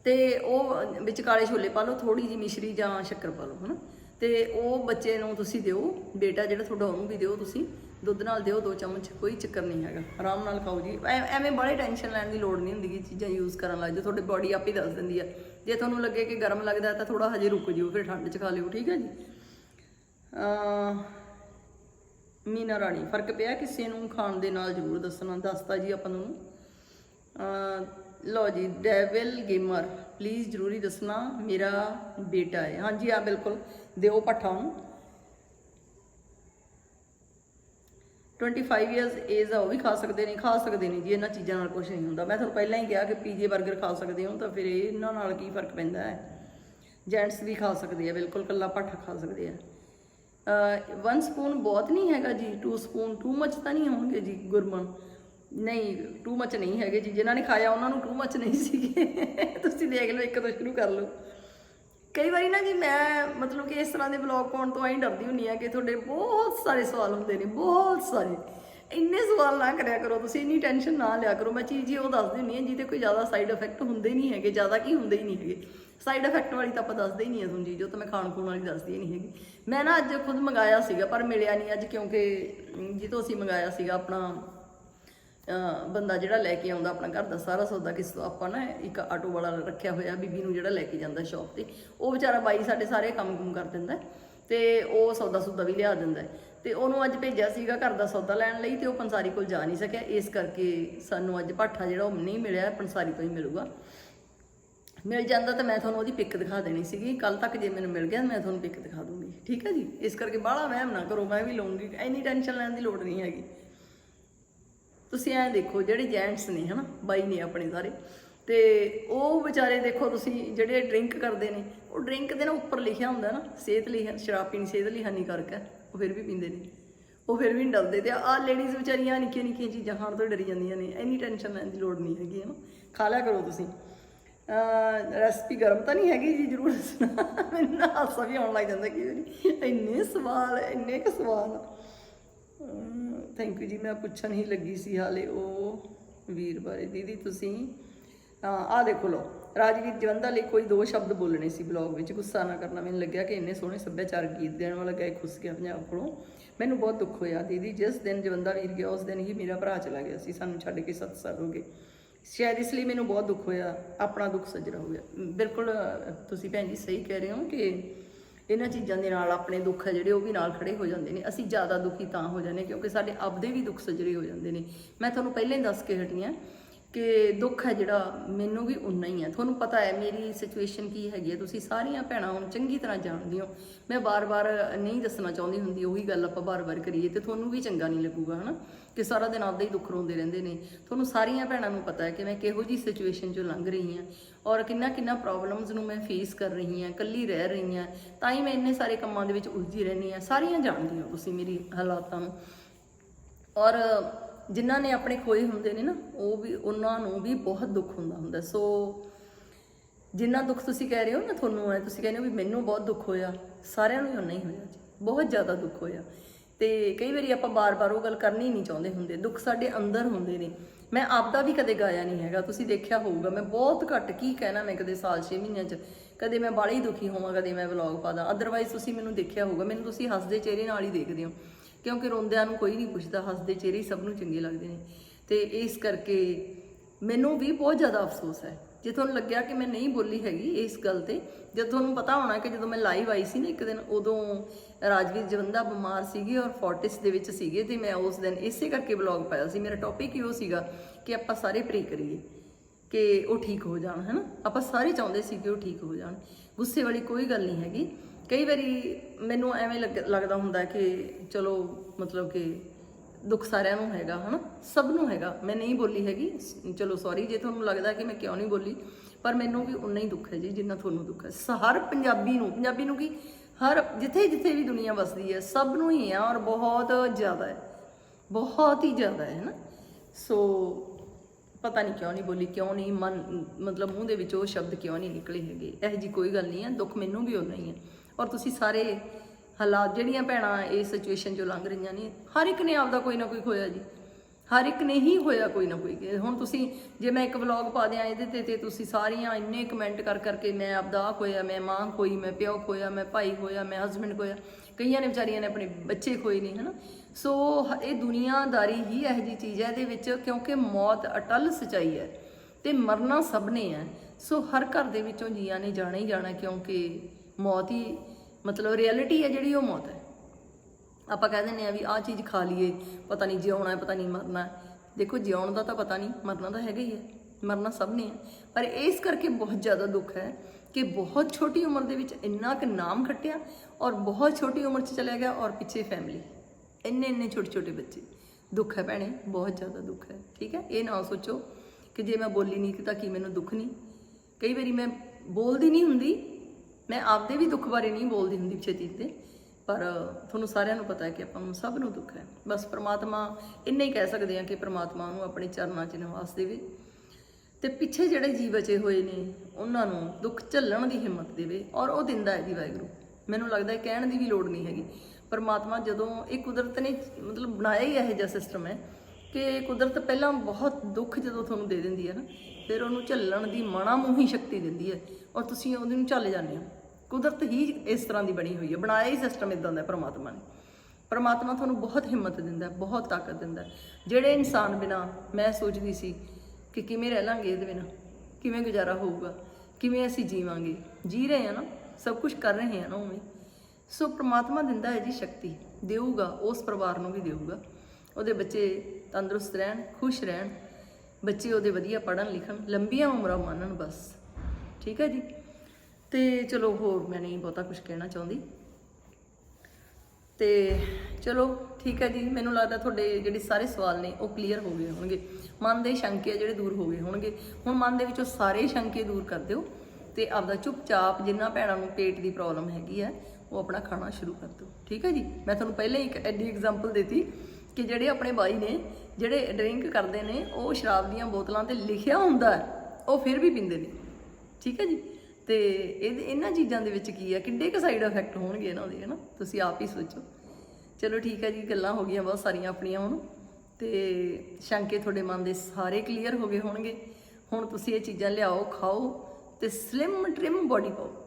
ਤੇ ਉਹ ਵਿੱਚ ਕਾਲੇ ਛੋਲੇ ਪਾ ਲਓ ਥੋੜੀ ਜਿਹੀ ਮਿਸ਼ਰੀ ਜਾਂ ਸ਼ੱਕਰ ਪਾ ਲਓ, ਹਨਾ? ਤੇ ਉਹ ਬੱਚੇ ਨੂੰ ਤੁਸੀਂ ਦਿਓ, ਬੇਟਾ ਜਿਹੜਾ ਤੁਹਾਡਾ ਉਹਨੂੰ ਵੀ ਦਿਓ ਤੁਸੀਂ। ਦੁੱਧ ਨਾਲ ਦਿਓ, ਦੋ ਚਮਚ, ਕੋਈ ਚੱਕਰ ਨਹੀਂ ਹੈਗਾ। ਆਰਾਮ ਨਾਲ ਖਾਓ ਜੀ। ਐ- ਐਵੇਂ ਬੜੇ ਟੈਨਸ਼ਨ ਲੈਣ ਦੀ ਲੋੜ ਨਹੀਂ ਹੁੰਦੀ ਕਿ ਚੀਜ਼ਾਂ ਯੂਜ਼ ਕਰਨ ਲੱਗ ਜਾਓ। ਤੁਹਾਡੀ ਬਾਡੀ ਹੀ ਦੱਸ ਦਿੰਦੀ ਹੈ ਜੇ ਤੁਹਾਨੂੰ ਲੱਗੇ ਕਿ ਗਰਮ ਲੱਗਦਾ ਤਾਂ ਥੋੜਾ ਹਜੇ ਰੁਕ ਜਿਓ, ਫਿਰ ਠੰਡ 'ਚ ਖਾ ਲਿਓ, ਠੀਕ ਹੈ ਜੀ? ਅਹ, ਮੀਨਾ ਰਾਣੀ, ਫ਼ਰਕ ਪਿਆ ਕਿਸੇ ਨੂੰ ਖਾਣ ਦੇ ਨਾਲ ਜ਼ਰੂਰ ਦੱਸਣਾ, ਦੱਸਤਾ ਜੀ ਆਪਾਂ ਨੂੰ। ਅਹ, ਲਓ ਜੀ ਡੈਵਲ ਗੇਮਰ ਪਲੀਜ਼ ਜ਼ਰੂਰੀ ਦੱਸਣਾ, ਮੇਰਾ ਬੇਟਾ ਹੈ। ਹਾਂਜੀ ਆ ਬਿਲਕੁਲ। ਦਿਓ ਪੱਠਾ 25 ਇਅਰਸ ਏਜ ਆ, ਉਹ ਵੀ ਖਾ ਸਕਦੇ ਨੇ, ਖਾ ਸਕਦੇ ਨੇ ਜੀ, ਇਹਨਾਂ ਚੀਜ਼ਾਂ ਨਾਲ ਕੁਝ ਨਹੀਂ ਹੁੰਦਾ। ਮੈਂ ਤੁਹਾਨੂੰ ਪਹਿਲਾਂ ਹੀ ਕਿਹਾ ਕਿ ਪੀਜ਼ੇ 버ਗਰ ਖਾ ਸਕਦੇ ਹੋ ਤਾਂ ਫਿਰ ਇਹ ਇਹਨਾਂ ਨਾਲ ਕੀ ਫ਼ਰਕ ਪੈਂਦਾ ਹੈ? ਜੈਂਟਸ ਵੀ ਖਾ ਸਕਦੇ ਆ, ਬਿਲਕੁਲ ਕੱਲਾ ਪੱਠਾ ਖਾ ਸਕਦੇ ਆ। ਵਨ ਸਪੂਨ ਬਹੁਤ ਨਹੀਂ ਹੈਗਾ ਜੀ ਟੂ ਸਪੂਨ ਟੂ ਮੱਚ ਤਾਂ ਨਹੀਂ ਹੋਣਗੇ ਜੀ, ਗੁਰਮਨ। ਨਹੀਂ ਟੂ ਮੱਚ ਨਹੀਂ ਹੈਗੇ ਜੀ, ਜਿਨ੍ਹਾਂ ਨੇ ਖਾਇਆ ਉਹਨਾਂ ਨੂੰ ਟੂ ਮੱਚ ਨਹੀਂ ਸੀਗੇ। ਤੁਸੀਂ ਦੇਖ ਲਓ, ਇੱਕ ਤੋਂ ਸ਼ੁਰੂ ਕਰ ਲਓ। ਕਈ ਵਾਰੀ ਨਾ ਜੀ ਮੈਂ ਮਤਲਬ ਕਿ ਇਸ ਤਰ੍ਹਾਂ ਦੇ ਵਲੌਗ ਪਾਉਣ ਤੋਂ ਐਂ ਡਰਦੀ ਹੁੰਨੀ ਆ ਕਿ ਤੁਹਾਡੇ ਬਹੁਤ ਸਾਰੇ ਸਵਾਲ ਹੁੰਦੇ ਨੇ, ਬਹੁਤ ਸਾਰੇ। ਇੰਨੇ ਸਵਾਲ ਨਾ ਕਰਿਆ ਕਰੋ, ਤੁਸੀਂ ਇੰਨੀ ਟੈਨਸ਼ਨ ਨਾ ਲਿਆ ਕਰੋ। ਮੈਂ ਚੀਜ਼ ਹੀ ਉਹ ਦੱਸਦੀ ਹੁੰਨੀ ਆ ਜਿਹਦੇ ਕੋਈ ਜ਼ਿਆਦਾ ਸਾਈਡ ਇਫੈਕਟ ਹੁੰਦੇ ਨਹੀਂ ਹੈਗੇ, ਜ਼ਿਆਦਾ ਕੀ ਹੁੰਦੇ ਹੀ ਨਹੀਂ ਹੈਗੇ। ਸਾਈਡ ਇਫੈਕਟ ਵਾਲੀ ਤਾਂ ਆਪਾਂ ਦੱਸਦੇ ਹੀ ਨਹੀਂ ਆ ਤੁਹਾਨੂੰ ਚੀਜ਼, ਉਹ ਤਾਂ ਮੈਂ ਖਾਣ ਖੂਣ ਵਾਲੀ ਦੱਸਦੀ ਨਹੀਂ ਹੈਗੀ। ਮੈਂ ਨਾ ਅੱਜ ਖੁਦ ਮੰਗਾਇਆ ਸੀਗਾ, ਪਰ ਮਿਲਿਆ ਨਹੀਂ ਅੱਜ ਕਿਉਂਕਿ ਜਿੱਤੋਂ ਅਸੀਂ ਮੰਗਾਇਆ ਸੀਗਾ ਆਪਣਾ ਬੰਦਾ ਜਿਹੜਾ ਲੈ ਕੇ ਆਉਂਦਾ ਆਪਣਾ ਘਰ ਦਾ ਸਾਰਾ ਸੌਦਾ ਕਿਸ ਤੋਂ ਆਪਾਂ ਨਾ ਇੱਕ ਆਟੋ ਵਾਲਾ ਰੱਖਿਆ ਹੋਇਆ ਬੀਬੀ ਨੂੰ ਜਿਹੜਾ ਲੈ ਕੇ ਜਾਂਦਾ ਸ਼ਾਪ ਤੇ, ਉਹ ਵਿਚਾਰਾ ਬਾਈ ਸਾਡੇ ਸਾਰੇ ਕੰਮ ਕੁਮ ਕਰ ਦਿੰਦਾ ਹੈ ਤੇ ਉਹ ਸੌਦਾ ਸੁਦਾ ਵੀ ਲਿਆ ਦਿੰਦਾ ਹੈ। ਤੇ ਉਹਨੂੰ ਅੱਜ ਭੇਜਿਆ ਸੀਗਾ ਘਰ ਦਾ ਸੌਦਾ ਲੈਣ ਲਈ ਤੇ ਉਹ ਪੰਸਾਰੀ ਕੋਲ ਜਾ ਨਹੀਂ ਸਕਿਆ। ਇਸ ਕਰਕੇ ਸਾਨੂੰ ਅੱਜ ਭਾਠਾ ਜਿਹੜਾ ਉਹ ਨਹੀਂ ਮਿਲਿਆ, ਪੰਸਾਰੀ ਤੋਂ ਹੀ ਮਿਲੂਗਾ। ਮਿਲ ਜਾਂਦਾ ਤਾਂ ਮੈਂ ਤੁਹਾਨੂੰ ਉਹਦੀ ਪਿਕ ਦਿਖਾ ਦੇਣੀ ਸੀਗੀ। ਕੱਲ ਤੱਕ ਜੇ ਮੈਨੂੰ ਮਿਲ ਗਿਆ ਮੈਂ ਤੁਹਾਨੂੰ ਪਿਕ ਦਿਖਾ ਦੂੰਗੀ। ਠੀਕ ਹੈ ਜੀ? ਇਸ ਕਰਕੇ ਬਾਹਲਾ ਵਹਿਮ ਨਾ ਕਰੋ, ਮੈਂ ਵੀ ਲਊਂਗੀ। ਐਨੀ ਟੈਨਸ਼ਨ ਲੈਣ ਦੀ ਲੋੜ ਨਹੀਂ ਹੈਗੀ। ਤੁਸੀਂ ਐਂ ਦੇਖੋ, ਜਿਹੜੇ ਜੈਂਟਸ ਨੇ, ਹਨਾ, ਬਾਈ ਨੇ ਆਪਣੇ ਸਾਰੇ, ਤੇ ਉਹ ਵਿਚਾਰੇ ਦੇਖੋ ਤੁਸੀਂ ਜਿਹੜੇ ਡਰਿੰਕ ਕਰਦੇ ਨੇ, ਉਹ ਡਰਿੰਕ ਦੇ ਨਾ ਉੱਪਰ ਲਿਖਿਆ ਹੁੰਦਾ ਨਾ, ਸਿਹਤ ਲਈ, ਸ਼ਰਾਬ ਪੀਣੀ, ਸਿਹਤ ਲਈ ਹਾਨੀਕਾਰਕ ਹੈ, ਉਹ ਫਿਰ ਵੀ ਪੀਂਦੇ ਨੇ, ਉਹ ਫਿਰ ਵੀ ਨਹੀਂ ਡਰਦੇ ਤੇ ਆਹ ਲੇਡੀਜ਼ ਵਿਚਾਰੀਆਂ ਨਿੱਕੀਆਂ ਨਿੱਕੀਆਂ ਚੀਜ਼ਾਂ ਖਾਣ ਤੋਂ ਡਰੀ ਜਾਂਦੀਆਂ ਨੇ, ਇੰਨੀ ਟੈਨਸ਼ਨ ਲੈਣ ਦੀ ਲੋੜ ਨਹੀਂ ਹੈਗੀ ਹੈ ਨਾ ਖਾ ਲਿਆ ਕਰੋ ਤੁਸੀਂ। ਰੈਸਪੀ ਗਰਮ ਤਾਂ ਨਹੀਂ ਹੈਗੀ ਜੀ, ਜ਼ਰੂਰ ਦੱਸਣਾ। ਮੈਨੂੰ ਨਾ ਹਾਸਾ ਵੀ ਆਉਣ ਲੱਗ ਜਾਂਦਾ ਕਿ ਇੰਨੇ ਸਵਾਲ, ਇੰਨੇ ਕੁ ਸਵਾਲ। ਥੈਂਕ ਯੂ ਜੀ, ਮੈਂ ਪੁੱਛਣ ਹੀ ਲੱਗੀ ਸੀ ਹਾਲੇ ਉਹ ਵੀਰ ਬਾਰੇ। ਦੀਦੀ, ਤੁਸੀਂ ਆ ਦੇਖੋ ਲੋ ਰਾਜਵੀਰ ਜਵੰਦਾ ਲਈ ਕੋਈ ਦੋ ਸ਼ਬਦ ਬੋਲਣੇ ਸੀ ਬਲੌਗ ਵਿੱਚ, ਗੁੱਸਾ ਨਾ ਕਰਨਾ। ਮੈਨੂੰ ਲੱਗਿਆ ਕਿ ਇੰਨੇ ਸੋਹਣੇ ਸੱਭਿਆਚਾਰਕ ਗੀਤ ਦੇਣ ਵਾਲਾ ਗਾਇਕ ਖੁੱਸ ਗਿਆ ਪੰਜਾਬ ਕੋਲੋਂ। ਮੈਨੂੰ ਬਹੁਤ ਦੁੱਖ ਹੋਇਆ ਦੀਦੀ, ਜਿਸ ਦਿਨ ਜਵੰਦਾ ਵੀਰ ਗਿਆ, ਉਸ ਦਿਨ ਹੀ ਮੇਰਾ ਭਰਾ ਚਲਾ ਗਿਆ ਸੀ, ਸਾਨੂੰ ਛੱਡ ਕੇ 7 ਸਾਲ ਹੋ ਗਏ। ਸ਼ਾਇਦ ਇਸ ਲਈ ਮੈਨੂੰ ਬਹੁਤ ਦੁੱਖ ਹੋਇਆ, ਆਪਣਾ ਦੁੱਖ ਸੱਜਰਾ ਹੋ ਗਿਆ। ਬਿਲਕੁਲ ਤੁਸੀਂ ਭੈਣ ਜੀ ਸਹੀ ਕਹਿ ਰਹੇ ਹੋ ਕਿ ਇਹਨਾਂ ਚੀਜ਼ਾਂ ਦੇ ਨਾਲ ਆਪਣੇ ਦੁੱਖ ਹੈ ਜਿਹੜੇ ਉਹ ਵੀ ਨਾਲ ਖੜੇ ਹੋ ਜਾਂਦੇ ਨੇ। ਅਸੀਂ ਜ਼ਿਆਦਾ ਦੁਖੀ ਤਾਂ ਹੋ ਜਾਂਦੇ ਕਿਉਂਕਿ ਸਾਡੇ ਆਪਦੇ ਵੀ ਦੁੱਖ ਸਜਰੇ ਹੋ ਜਾਂਦੇ ਨੇ। ਮੈਂ ਤੁਹਾਨੂੰ ਪਹਿਲਾਂ ਹੀ ਦੱਸ ਕੇ ਹਟੀ ਹਾਂ ਕਿ ਦੁੱਖ ਹੈ ਜਿਹੜਾ ਮੈਨੂੰ ਵੀ ਉਨਾ ਹੀ ਹੈ ਤੁਹਾਨੂੰ ਪਤਾ ਹੈ ਮੇਰੀ ਸਿਚੁਏਸ਼ਨ ਕੀ ਹੈਗੀ ਹੈ। ਤੁਸੀਂ ਸਾਰੀਆਂ ਭੈਣਾਂ ਹੁਣ ਚੰਗੀ ਤਰ੍ਹਾਂ ਜਾਣਦੇ ਹੋ। ਮੈਂ ਬਾਰ-ਬਾਰ ਨਹੀਂ ਦੱਸਣਾ ਚਾਹੁੰਦੀ ਹੁੰਦੀ, ਉਹੀ ਗੱਲ ਆਪਾਂ ਬਾਰ-ਬਾਰ ਕਰੀਏ ਤੇ ਤੁਹਾਨੂੰ ਵੀ ਚੰਗਾ ਨਹੀਂ ਲੱਗੂਗਾ, ਹਨਾ? ਕਿ ਸਾਰਾ ਦਿਨ ਆਪਦਾ ਹੀ ਦੁੱਖ ਰੋਂਦੇ ਰਹਿੰਦੇ ਨੇ। ਤੁਹਾਨੂੰ ਸਾਰੀਆਂ ਭੈਣਾਂ ਨੂੰ ਪਤਾ ਹੈ ਕਿ ਮੈਂ ਕਿਹੋ ਜੀ ਸਿਚੁਏਸ਼ਨ ਚੋਂ ਲੰਘ ਰਹੀ ਹਾਂ ਔਰ ਕਿੰਨਾ ਕਿੰਨਾ ਪ੍ਰੋਬਲਮਸ ਨੂੰ ਮੈਂ ਫੇਸ ਕਰ ਰਹੀ ਹਾਂ, ਇਕੱਲੀ ਰਹਿ ਰਹੀ ਹਾਂ। ਤਾਂ ਹੀ ਮੈਂ ਇੰਨੇ ਸਾਰੇ ਕੰਮਾਂ ਦੇ ਵਿੱਚ ਉਲਝੀ ਰਹਿੰਦੀ ਹਾਂ। ਸਾਰੀਆਂ ਜਾਣਦੇ ਹੋ ਤੁਸੀਂ ਮੇਰੀ ਹਾਲਾਤਾਂ ਨੂੰ। ਔਰ ਜਿਨ੍ਹਾਂ ਨੇ ਆਪਣੇ ਖੋਏ ਹੁੰਦੇ ਨੇ ਨਾ, ਉਹ ਵੀ, ਉਹਨਾਂ ਨੂੰ ਵੀ ਬਹੁਤ ਦੁੱਖ ਹੁੰਦਾ ਹੁੰਦਾ। ਸੋ ਜਿੰਨਾ ਦੁੱਖ ਤੁਸੀਂ ਕਹਿ ਰਹੇ ਹੋ ਨਾ ਤੁਹਾਨੂੰ ਹੈ ਤੁਸੀਂ ਕਹਿੰਦੇ ਹੋ ਵੀ ਮੈਨੂੰ ਬਹੁਤ ਦੁੱਖ ਹੋਇਆ, ਸਾਰਿਆਂ ਨੂੰ ਹੀ ਉਨਾ ਹੀ ਹੋਇਆ ਜੀ, ਬਹੁਤ ਜ਼ਿਆਦਾ ਦੁੱਖ ਹੋਇਆ। ਤੇ ਕਈ ਵਾਰੀ ਆਪਾਂ ਬਾਰ-ਬਾਰ ਉਹ ਗੱਲ ਕਰਨੀ ਨਹੀਂ ਚਾਹੁੰਦੇ ਹੁੰਦੇ, ਦੁੱਖ ਸਾਡੇ ਅੰਦਰ ਹੁੰਦੇ ਨੇ। ਮੈਂ ਆਪਦਾ ਵੀ ਕਦੇ ਗਾਇਆ ਨਹੀਂ ਹੈਗਾ, ਤੁਸੀਂ ਦੇਖਿਆ ਹੋਊਗਾ, ਮੈਂ ਬਹੁਤ ਘੱਟ ਕੀ ਕਹਿਣਾ ਮੈਂ ਕਦੇ ਸਾਲ 6 ਮਹੀਨਿਆਂ 'ਚ, ਕਦੇ ਮੈਂ ਬਾਲੀ ਦੁਖੀ ਹੋਵਾਂ, ਕਦੇ ਮੈਂ ਵਲੌਗ ਪਾਦਾ ਅਦਰਵਾਈਜ਼ ਤੁਸੀਂ ਮੈਨੂੰ ਦੇਖਿਆ ਹੋਊਗਾ, ਮੈਨੂੰ ਤੁਸੀਂ ਹੱਸਦੇ ਚਿਹਰੇ ਨਾਲ ਹੀ ਦੇਖਦੇ ਹੋ। ਕਿਉਂਕਿ ਰੋਂਦਿਆਂ ਨੂੰ ਕੋਈ ਨਹੀਂ ਪੁੱਛਦਾ, ਹੱਸਦੇ ਚਿਹਰੇ ਸਭ ਨੂੰ ਚੰਗੇ ਲੱਗਦੇ ਨੇ। ਤੇ ਇਸ ਕਰਕੇ ਮੈਨੂੰ ਵੀ ਬਹੁਤ ਜ਼ਿਆਦਾ ਅਫਸੋਸ ਹੈ। ਜੇ ਤੁਹਾਨੂੰ ਲੱਗਿਆ ਕਿ ਮੈਂ ਨਹੀਂ ਬੋਲੀ ਹੈਗੀ ਇਸ ਗੱਲ ਤੇ, ਜਦ ਤੁਹਾਨੂੰ ਪਤਾ ਹੋਣਾ ਕਿ ਜਦੋਂ ਮੈਂ ਲਾਈਵ ਆਈ ਸੀ ਨਾ ਇੱਕ ਦਿਨ, ਉਦੋਂ ਰਾਜਵੀਰ ਜਵੰਦਾ ਬਿਮਾਰ ਸੀਗੀ ਔਰ ਫੋਰਟਿਸ ਦੇ ਵਿੱਚ ਸੀਗੇ ਤੇ ਮੈਂ ਉਸ ਦਿਨ ਇਸੇ ਕਰਕੇ ਵਲੌਗ ਪਾਇਆ ਸੀ। ਮੇਰਾ ਟੌਪਿਕ ਹੀ ਉਹ ਸੀਗਾ ਕਿ ਆਪਾਂ ਸਾਰੇ ਪ੍ਰੇ ਕਰੀਏ ਕਿ ਉਹ ਠੀਕ ਹੋ ਜਾਣ, ਹੈਨਾ? ਆਪਾਂ ਸਾਰੇ ਚਾਹੁੰਦੇ ਸੀ ਕਿ ਉਹ ਠੀਕ ਹੋ ਜਾਣ। ਗੁੱਸੇ ਵਾਲੀ ਕੋਈ ਗੱਲ ਨਹੀਂ ਹੈਗੀ। ਕਈ ਵਾਰੀ ਮੈਨੂੰ ਐਵੇਂ ਲੱਗ- ਲੱਗਦਾ ਹੁੰਦਾ ਕਿ ਚਲੋ ਮਤਲਬ ਕਿ ਦੁੱਖ ਸਾਰਿਆਂ ਨੂੰ ਹੈਗਾ, ਹਨਾ? ਸਭ ਨੂੰ ਹੈਗਾ। ਮੈਂ ਨਹੀਂ ਬੋਲੀ ਹੈਗੀ। ਚਲੋ ਸੌਰੀ ਜੇ ਤੁਹਾਨੂੰ ਲੱਗਦਾ ਕਿ ਮੈਂ ਕਿਉਂ ਨਹੀਂ ਬੋਲੀ, ਪਰ ਮੈਨੂੰ ਵੀ ਉਨਾ ਹੀ ਦੁੱਖ ਹੈ ਜੀ, ਜਿੰਨਾ ਤੁਹਾਨੂੰ ਦੁੱਖ ਹੈ। ਸ- ਹਰ ਪੰਜਾਬੀ ਨੂੰ ਪੰਜਾਬੀ ਨੂੰ ਕੀ? ਹਰ, ਜਿੱਥੇ ਜਿੱਥੇ ਵੀ ਦੁਨੀਆ ਵਸਦੀ ਹੈ, ਸਭ ਨੂੰ ਹੀ ਹੈ ਔਰ ਬਹੁਤ ਜ਼ਿਆਦਾ ਹੈ। ਬਹੁਤ ਹੀ ਜ਼ਿਆਦਾ ਹੈ ਨਾ ਸੋ, ਪਤਾ ਨਹੀਂ ਕਿਉਂ ਨਹੀਂ ਬੋਲੀ, ਕਿਉਂ ਨਹੀਂ ਮਨ, ਮਤਲਬ ਮੂੰਹ ਦੇ ਵਿੱਚ ਉਹ ਸ਼ਬਦ ਕਿਉਂ ਨਹੀਂ ਨਿਕਲੇ ਹੈਗੇ? ਇਹ ਜੀ ਕੋਈ ਗੱਲ ਨਹੀਂ ਹੈ। ਦੁੱਖ ਮੈਨੂੰ ਵੀ ਉਨਾ ਹੀ ਹੈ। ਔਰ ਤੁਸੀਂ ਸਾਰੇ ਹਾਲਾਤ, ਜਿਹੜੀਆਂ ਭੈਣਾਂ ਇਹ ਸਿਚੁਏਸ਼ਨ ਚੋਂ ਲੰਘ ਰਹੀਆਂ ਨੇ, ਹਰ ਇੱਕ ਨੇ ਆਪਦਾ ਕੋਈ ਨਾ ਕੋਈ ਖੋਇਆ ਜੀ। ਹਰ ਇੱਕ ਨੇ ਹੀ ਹੋਇਆ ਕੋਈ ਨਾ ਕੋਈ। ਹੁਣ ਤੁਸੀਂ, ਜੇ ਮੈਂ ਇੱਕ ਵਲੌਗ ਪਾ ਦਿਆਂ ਇਹਦੇ ਤੇ ਤੇ ਤੁਸੀਂ ਸਾਰੀਆਂ ਇੰਨੇ ਕਮੈਂਟ ਕਰ ਕਰਕੇ ਮੈਂ ਆਪਦਾ ਆਹ ਖੋਇਆ, ਮੈਂ ਮਾਂ ਖੋਈ, ਮੈਂ ਪਿਓ ਖੋਇਆ, ਮੈਂ ਭਾਈ ਖੋਇਆ, ਮੈਂ ਹਸਬੰਡ ਖੋਇਆ। ਕਈਆਂ ਨੇ ਵਿਚਾਰੀਆਂ ਨੇ ਆਪਣੇ ਬੱਚੇ ਖੋਏ ਨੇ, ਹਨਾ? ਸੋ ਇਹ ਦੁਨੀਆਦਾਰੀ ਹੀ ਇਹੋ ਜੀ ਚੀਜ਼ ਹੈ ਇਹਦੇ ਵਿੱਚ, ਕਿਉਂਕਿ ਮੌਤ ਅਟਲ ਸਚਾਈ ਹੈ ਤੇ ਮਰਨਾ ਸਭ ਨੇ ਹੈ। ਸੋ ਹਰ ਘਰ ਦੇ ਵਿੱਚੋਂ ਜੀਆਂ ਨੇ ਜਾਣਾ ਹੀ ਜਾਣਾ, ਕਿਉਂਕਿ ਮੌਤ ਹੀ, ਮਤਲਬ ਰਿਐਲਿਟੀ ਹੈ ਜਿਹੜੀ ਉਹ ਮੌਤ ਹੈ। ਆਪਾਂ ਕਹਿ ਦਿੰਦੇ ਆ ਵੀ ਆਹ ਚੀਜ਼ ਖਾ ਲਈਏ, ਪਤਾ ਨਹੀਂ ਜਿਉਣਾ ਪਤਾ ਨਹੀਂ ਮਰਨਾ ਦੇਖੋ ਜਿਉਣ ਦਾ ਤਾਂ ਪਤਾ ਨਹੀਂ, ਮਰਨਾ ਤਾਂ ਹੈਗਾ ਹੀ ਹੈ। ਮਰਨਾ ਸਭ ਨੇ ਹੈ। ਪਰ ਇਸ ਕਰਕੇ ਬਹੁਤ ਜ਼ਿਆਦਾ ਦੁੱਖ ਹੈ ਕਿ ਬਹੁਤ ਛੋਟੀ ਉਮਰ ਦੇ ਵਿੱਚ ਇੰਨਾ ਕੁ ਨਾਮ ਖੱਟਿਆ ਔਰ ਬਹੁਤ ਛੋਟੀ ਉਮਰ 'ਚ ਚਲਿਆ ਗਿਆ ਔਰ ਪਿੱਛੇ ਫੈਮਿਲੀ ਇੰਨੇ ਇੰਨੇ ਛੋਟੇ ਛੋਟੇ ਬੱਚੇ। ਦੁੱਖ ਹੈ ਭੈਣੇ, ਬਹੁਤ ਜ਼ਿਆਦਾ ਦੁੱਖ ਹੈ, ਠੀਕ ਹੈ? ਇਹ ਨਾ ਸੋਚੋ ਕਿ ਜੇ ਮੈਂ ਬੋਲੀ ਨਹੀਂ ਤਾਂ ਕੀ ਮੈਨੂੰ ਦੁੱਖ ਨਹੀਂ? ਕਈ ਵਾਰੀ ਮੈਂ ਬੋਲਦੀ ਨਹੀਂ ਹੁੰਦੀ ਮੈਂ ਆਪਦੇ ਵੀ ਦੁੱਖ ਬਾਰੇ ਨਹੀਂ ਬੋਲਦੀ ਹੁੰਦੀ ਛੇਤੀ ਤੇ, ਪਰ ਤੁਹਾਨੂੰ ਸਾਰਿਆਂ ਨੂੰ ਪਤਾ ਹੈ ਕਿ ਆਪਾਂ ਨੂੰ ਸਭ ਨੂੰ ਦੁੱਖ ਹੈ। ਬਸ ਪ੍ਰਮਾਤਮਾ ਇੰਨਾ ਹੀ ਕਹਿ ਸਕਦੇ ਹਾਂ ਕਿ ਪ੍ਰਮਾਤਮਾ ਨੂੰ ਆਪਣੇ ਚਰਨਾਂ 'ਚ ਨਿਵਾਸ ਦੇਵੇ ਤੇ ਪਿੱਛੇ ਜਿਹੜੇ ਜੀ ਬਚੇ ਹੋਏ ਨੇ, ਉਹਨਾਂ ਨੂੰ ਦੁੱਖ ਝੱਲਣ ਦੀ ਹਿੰਮਤ ਦੇਵੇ ਔਰ ਉਹ ਦਿੰਦਾ ਹੈ ਜੀ ਵਾਹਿਗੁਰੂ। ਮੈਨੂੰ ਲੱਗਦਾ ਹੈ ਕਹਿਣ ਦੀ ਵੀ ਲੋੜ ਨਹੀਂ ਹੈਗੀ। ਪਰਮਾਤਮਾ ਜਦੋਂ ਇਹ ਕੁਦਰਤ ਨੇ ਮਤਲਬ ਬਣਾਇਆ ਹੀ ਇਹੋ ਜਿਹਾ ਸਿਸਟਮ ਹੈ ਕਿ ਕੁਦਰਤ ਪਹਿਲਾਂ ਬਹੁਤ ਦੁੱਖ ਜਦੋਂ ਤੁਹਾਨੂੰ ਦੇ ਦਿੰਦੀ ਹੈ ਨਾ, ਫਿਰ ਉਹਨੂੰ ਝੱਲਣ ਦੀ ਮਣਾ ਮੂਹੀ ਸ਼ਕਤੀ ਦਿੰਦੀ ਹੈ। ਔਰ ਤੁਸੀਂ ਉਹਦੇ ਨੂੰ ਝੱਲ ਜਾਂਦੇ ਹੋ। ਕੁਦਰਤ ਹੀ ਇਸ ਤਰ੍ਹਾਂ ਦੀ ਬਣੀ ਹੋਈ ਹੈ। ਬਣਾਇਆ ਹੀ ਸਿਸਟਮ ਇਦਾਂ ਦਾ ਹੈ, ਪਰਮਾਤਮਾ ਨੇ। ਪਰਮਾਤਮਾ ਤੁਹਾਨੂੰ ਬਹੁਤ ਹਿੰਮਤ ਦਿੰਦਾ ਬਹੁਤ ਤਾਕਤ ਦਿੰਦਾ ਜਿਹੜੇ ਇਨਸਾਨ ਬਿਨਾ ਮੈਂ ਸੋਚਦੀ ਸੀ ਕਿ ਕਿਵੇਂ ਰਹਿ ਲਾਂਗੇ ਇਹਦੇ ਬਿਨਾ, ਕਿਵੇਂ ਗੁਜ਼ਾਰਾ ਹੋਊਗਾ, ਕਿਵੇਂ ਅਸੀਂ ਜੀਵਾਂਗੇ, ਜੀ ਰਹੇ ਹਾਂ ਨਾ, ਸਭ ਕੁਝ ਕਰ ਰਹੇ ਹਾਂ ਨਾ ਉਵੇਂ। ਸੋ ਪ੍ਰਮਾਤਮਾ ਦਿੰਦਾ ਹੈ ਜੀ ਸ਼ਕਤੀ, ਦੇਊਗਾ, ਉਸ ਪਰਿਵਾਰ ਨੂੰ ਵੀ ਦੇਊਗਾ। ਉਹਦੇ ਬੱਚੇ ਤੰਦਰੁਸਤ ਰਹਿਣ, ਖੁਸ਼ ਰਹਿਣ, ਬੱਚੇ ਉਹਦੇ ਵਧੀਆ ਪੜ੍ਹਨ ਲਿਖਣ, ਲੰਬੀਆਂ ਉਮਰਾਂ ਮਾਨਣ ਬਸ। ਠੀਕ ਹੈ ਜੀ? ਤੇ ਚਲੋ ਹੋਰ ਮੈਂ ਨਹੀਂ ਬਹੁਤਾ ਕੁਝ ਕਹਿਣਾ ਚਾਹੁੰਦੀ। ਤੇ ਚਲੋ ਠੀਕ ਹੈ ਜੀ, ਮੈਨੂੰ ਲੱਗਦਾ ਤੁਹਾਡੇ ਜਿਹੜੇ ਸਾਰੇ ਸਵਾਲ ਨੇ ਉਹ ਕਲੀਅਰ ਹੋ ਗਏ ਹੋਣਗੇ। ਮਨ ਦੇ ਸ਼ੰਕੇ ਜਿਹੜੇ ਦੂਰ ਹੋ ਗਏ ਹੋਣਗੇ। ਹੁਣ ਮਨ ਦੇ ਵਿੱਚੋਂ ਸਾਰੇ ਸ਼ੰਕੇ ਦੂਰ ਕਰ ਦਿਓ ਤੇ ਆਪਦਾ ਚੁੱਪਚਾਪ ਜਿੰਨਾ ਭੈਣਾਂ ਨੂੰ ਪੇਟ ਦੀ ਪ੍ਰੋਬਲਮ ਹੈਗੀ ਹੈ, ਉਹ ਆਪਣਾ ਖਾਣਾ ਸ਼ੁਰੂ ਕਰ ਦਿਓ। ਠੀਕ ਹੈ ਜੀ? ਮੈਂ ਤੁਹਾਨੂੰ ਪਹਿਲਾਂ ਹੀ ਇੱਕ ਐਡੀ ਐਗਜ਼ਾਮਪਲ ਦਿੱਤੀ ਕਿ ਜਿਹੜੇ ਆਪਣੇ ਬਾਈ ਨੇ, ਜਿਹੜੇ ਡਰਿੰਕ ਕਰਦੇ ਨੇ, ਉਹ ਸ਼ਰਾਬ ਦੀਆਂ ਬੋਤਲਾਂ ਤੇ ਲਿਖਿਆ ਹੁੰਦਾ ਉਹ ਫਿਰ ਵੀ ਪੀਂਦੇ ਨੇ। ਠੀਕ ਹੈ ਜੀ? ਤੇ ਇਹ ਇਹਨਾਂ ਚੀਜ਼ਾਂ ਦੇ ਵਿੱਚ ਕੀ ਆ? ਕਿੱਡੇ ਕੁ ਸਾਈਡ ਇਫੈਕਟ ਹੋਣਗੇ ਇਹਨਾਂ ਦੇ, ਹਨਾ? ਤੁਸੀਂ ਆਪ ਹੀ ਸੋਚੋ। ਚਲੋ ਠੀਕ ਹੈ ਜੀ, ਗੱਲਾਂ ਹੋ ਗਈਆਂ ਬਹੁਤ ਸਾਰੀਆਂ ਆਪਣੀਆਂ ਹੁਣ। ਤੇ ਸ਼ੰਕੇ ਤੁਹਾਡੇ ਮਨ ਦੇ ਸਾਰੇ ਕਲੀਅਰ ਹੋ ਗਏ ਹੋਣਗੇ। ਹੁਣ ਤੁਸੀਂ ਇਹ ਚੀਜ਼ਾਂ ਲਿਆਓ, ਖਾਓ ਤੇ ਸਲਿਮ ਟ੍ਰਿਮ ਬੋਡੀ ਪਾਓ।